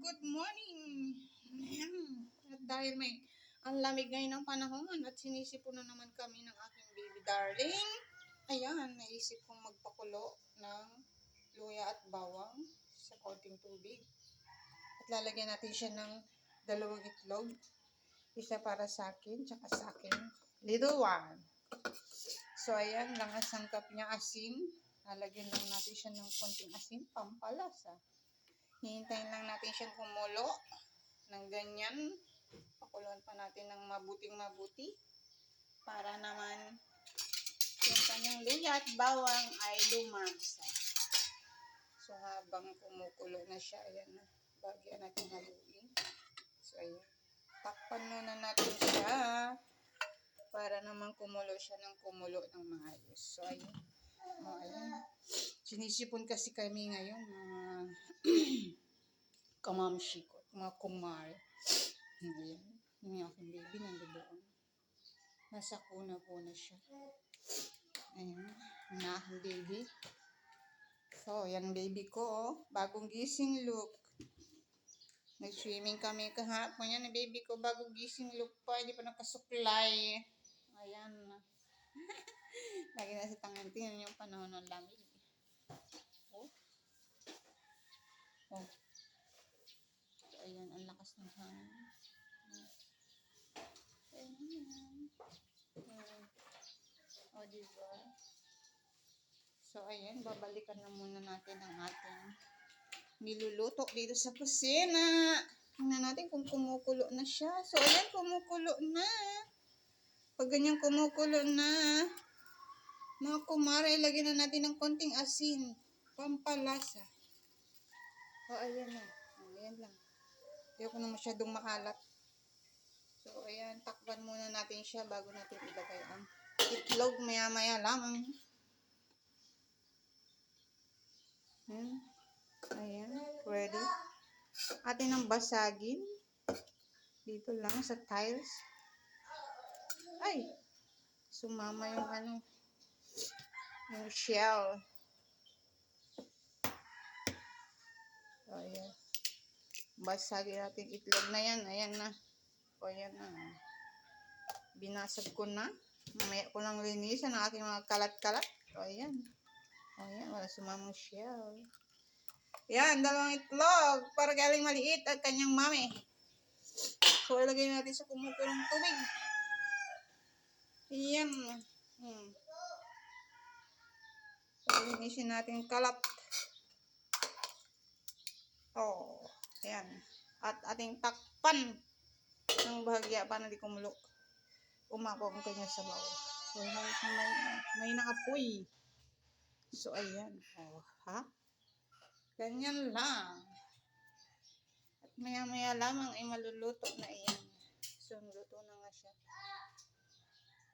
Good morning! At dahil may ang lamig ngayon ng panahon at sinisipon na naman kami ng aking baby darling, ayan, naisip kong magpakulo ng luya at bawang sa konting tubig. At lalagyan natin siya ng dalawang itlog. Isa para sa akin, tsaka sa akin. Little one. So, ayan lang ang sangkap niya asin. Lalagyan lang natin siya ng konting asin, pampalasa. Hihintayin lang natin siyang kumulo ng ganyan. Pakuluan pa natin ng mabuting mabuti para naman yung kanyang luya at bawang ay lumasa. So habang kumukulo na siya, ayan na, bagyan natin haluin. So ayan, takpan muna natin siya para naman kumulo siya ng kumulo ng maayos. So ayan, oh, ayan. Sinisipon kasi kami ngayon, mga kamamshi ko, mga kumar. Ayan, yung aking baby nandoon. Nasa kuna po na siya. Ayan, yung aking baby. So, yan baby ko, oh. bagong gising look. Nag-swimming kami kahapon yan, baby ko, bagong gising look pa, hindi pa nakasuklay. Ayan. Lagi na sa tangan, tingnan yung panahon ng lamig. Oh. Oh. So, ayan, Ayan. Hmm. O, diba? So, ayan, babalikan na muna natin ang ating niluluto dito sa kusina. Tingnan natin kung kumukulo na siya. So, ayan, kumukulo na. Pag ganyan kumukulo na, mga kumare, lagyan na natin ng konting asin. Pampalasa. O, ayan na. Ayan lang. Ayoko na masyadong makalat. So, ayan, takpan muna natin siya bago natin ilagay ang itlog maya-maya lamang. Hmm. Ayan, ready. Atin ang basagin. Dito lang sa tiles. Ay! Sumama yung ano, yung shell. So, ayan. Basagin natin itlog na yan. Ayan na. O, ayan na. Binasag ko na. Mamaya ko lang linisan ang aking mga kalat-kalat. O, ayan. O, ayan. Wala sumamang shell. Yan, dalawang itlog. Para galing maliit at kanyang mami. So, ilagay natin sa kumukulong tubig. Yan. Hmm. So, linisin natin kalat. Oh, ayan. At ating takpan ng bahagya para di kumulo. Umako ang kanya sa bawah. So, may, may, may nakapoy. So, ayan. Oh, ha? Ganyan lang. At maya-maya lamang ay maluluto na iyan. So, luto na nga siya.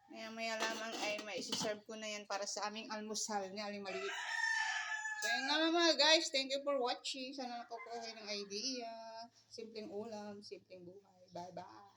Maya-maya lamang ay maisiserve ko na yan para sa aming almusal ni Aling Maliit. So, yun nga mga guys. Thank you for watching. Sana nakukuha ng idea. Simpleng ulam, simpleng buhay. Bye-bye.